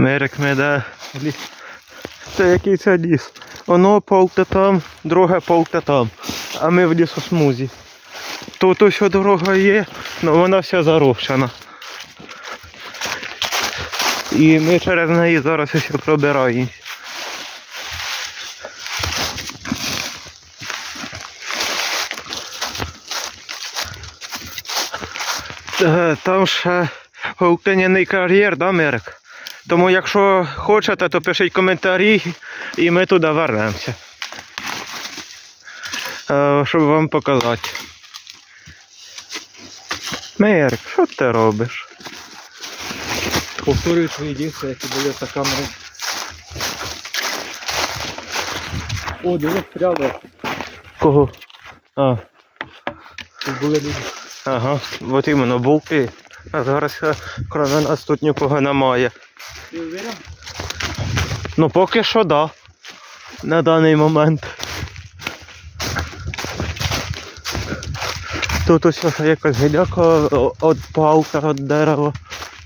Мерик меде. Це який це ліс? Воно полте там, друге полте там. А ми в лісосмузі. Тут ось дорога є, але вона вся зарощена. І ми через неї зараз ще пробираємось. Е, Там ще глиняний кар'єр, да, Мерик? Тому якщо хочете, то пишіть коментарі і ми туди вернемося. Е, Щоб вам показати. Мерик, що ти робиш? Повторюю твої дійства, які були за камерою. О, диви, прямо. Кого? А, Тут були люди. ага, от іменно булки. А зараз е, кроме нас тут нікого немає. Ти уверен? Ну поки що да. На даний момент. Тут ось якась гіляка від палка, від дерева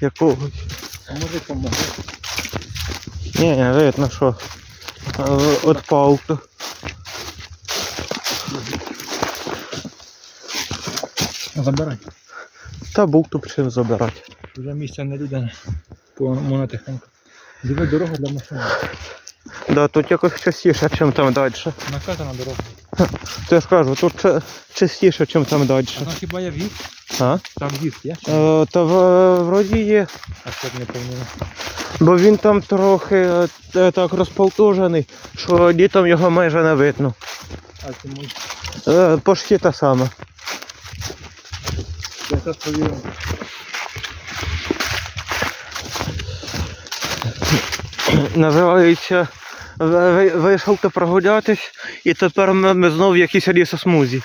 якогось. А може помогли? Ні, не видно, що е, від палка. Забирай. Та булку почав забирати. Вже місця не людина. Можна тихенько. Диви дорога для машини. Да, тут якось частіше, ніж там далі. Наказана дорога. То я ж кажу, тут ча- частіше, ніж там далі. А там хіба є в'їзд? А? Там в'їзд є? Е, та в, вроді є. А що не повинно? Бо він там трохи е, е, так розполтужений, що літом його майже не видно. А ти можеш. Е, Почти те саме. Я зараз повірю. Називається «Ви- ви- Вийшов ти прогулятись, і тепер ми, ми знову в якійсь лісосмузі.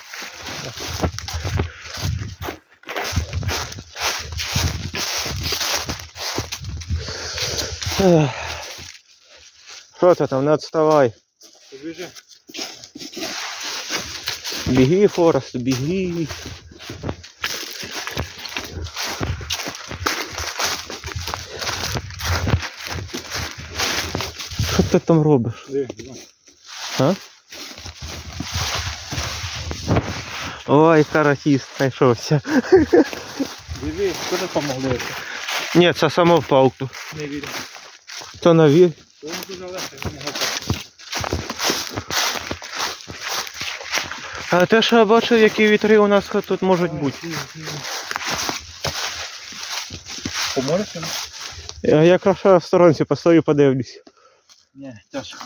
Що ти там, не відставай. Побіжи. Біги, Форест, біги. Ти там робиш? А? Ой, каратіст знайшовся. Диви, що не помогли? Ні, це самопалку. Не вірю. То навір. Воно дуже легко, не. А те, що я бачив, які вітри у нас тут можуть бути. Поможеш? Я якраз ще в сторонці постою, подивлюсь. Ні, тяжко.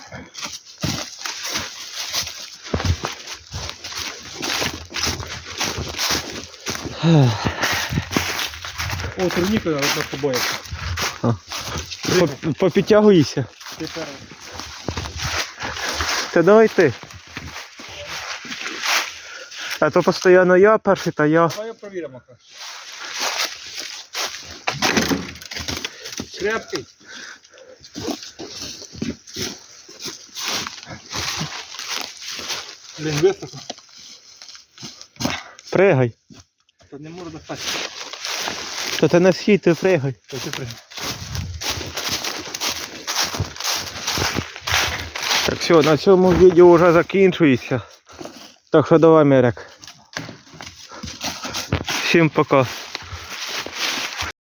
О, турніку на нас тобою. По- Попідтягуйся. Ти перший. Та давай ти. А то постійно я перший, та я. Давай провіримо краще. Крепкий. Блін, висохло. Пригай. Та не можу достати. То ти не схід, ти пригай. Та ти пригай. Так все, на цьому відео вже закінчується. Так що давай, Мерек. Всім пока.